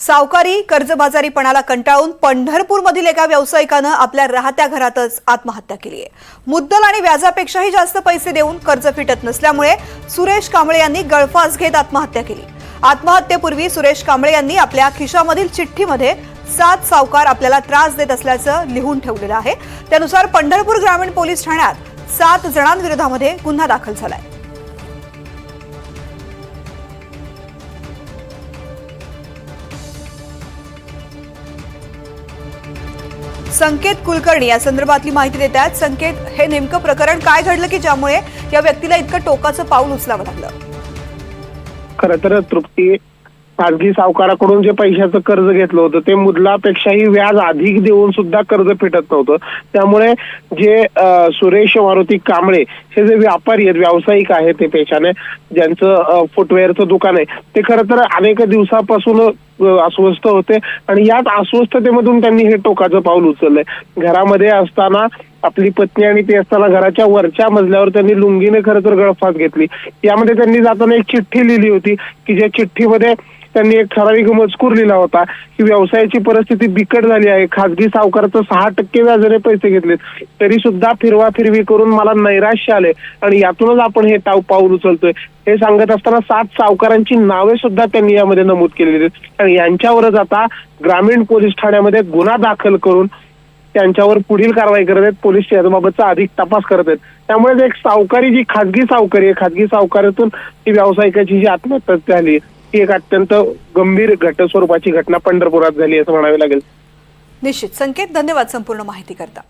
सावकारी कर्जबाजारीपणाला कंटाळून पंढरपूरमधील एका व्यावसायिकानं आपल्या राहत्या घरातच आत्महत्या केली आहे. मुद्दल आणि व्याजापेक्षाही जास्त पैसे देऊन कर्ज फिटत नसल्यामुळे सुरेश कांबळे यांनी गळफास घेत आत्महत्या केली. आत्महत्येपूर्वी सुरेश कांबळे यांनी आपल्या खिशामधील चिठ्ठीमध्ये सात सावकार आपल्याला त्रास देत असल्याचं लिहून ठेवलेलं आहे. त्यानुसार पंढरपूर ग्रामीण पोलीस ठाण्यात सात जणांविरोधामध्ये गुन्हा दाखल झाला आहे संकेत कुलकर्णी या संदर्भातली माहिती देत आहेत संकेत हे नेमकं प्रकरण काय घडलं की ज्यामुळे या व्यक्तीला इतकं टोकाचं पाऊल उचलावं लागलं? खर तर तृप्ती खाजगी सावकाराकडून जे पैशाचं कर्ज घेतलं होतं ते मुदलापेक्षाही व्याज अधिक देऊन सुद्धा कर्ज फिटत नव्हतं. त्यामुळे जे सुरेश मारुती कांबळे हे जे व्यापारी आहेत व्यावसायिक आहेत ते पेशाने ज्यांचं फुटवेअरचं दुकान आहे ते खरं तर अनेक दिवसापासून अस्वस्थ होते. आणि याच अस्वस्थतेमधून त्यांनी हे टोकाचं पाऊल उचललंय. घरामध्ये असताना आपली पत्नी आणि ते असताना घराच्या वरच्या मजल्यावर त्यांनी लुंगीने खरं तर गळफास घेतली. यामध्ये त्यांनी जाताना एक चिठ्ठी लिहिली होती की ज्या चिठ्ठीमध्ये त्यांनी एक ठराविक मजकूर लिहिला होता की व्यवसायाची परिस्थिती बिकट झाली आहे. खासगी सावकाराचं सहा टक्के व्याजाने पैसे घेतलेत. तरी सुद्धा फिरवा फिरवी करून मला नैराश्य आले. आणि यातूनच आपण हे टाव पाऊल उचलतोय. हे सांगत असताना सात सावकारांची नावे सुद्धा त्यांनी यामध्ये नमूद केलेली आहेत. आणि यांच्यावरच आता ग्रामीण पोलीस ठाण्यामध्ये गुन्हा दाखल करून त्यांच्यावर पुढील कारवाई करत आहेत. पोलीस याबाबतचा अधिक तपास करत आहेत. त्यामुळे एक सावकारी जी खाजगी सावकारी आहे खाजगी सावकारातून ही व्यावसायिकाची जी आत्महत्या झाली ही एक अत्यंत गंभीर घट स्वरूपाची घटना पंढरपुरात झाली असं म्हणावे लागेल. निश्चित. संकेत धन्यवाद संपूर्ण माहिती करता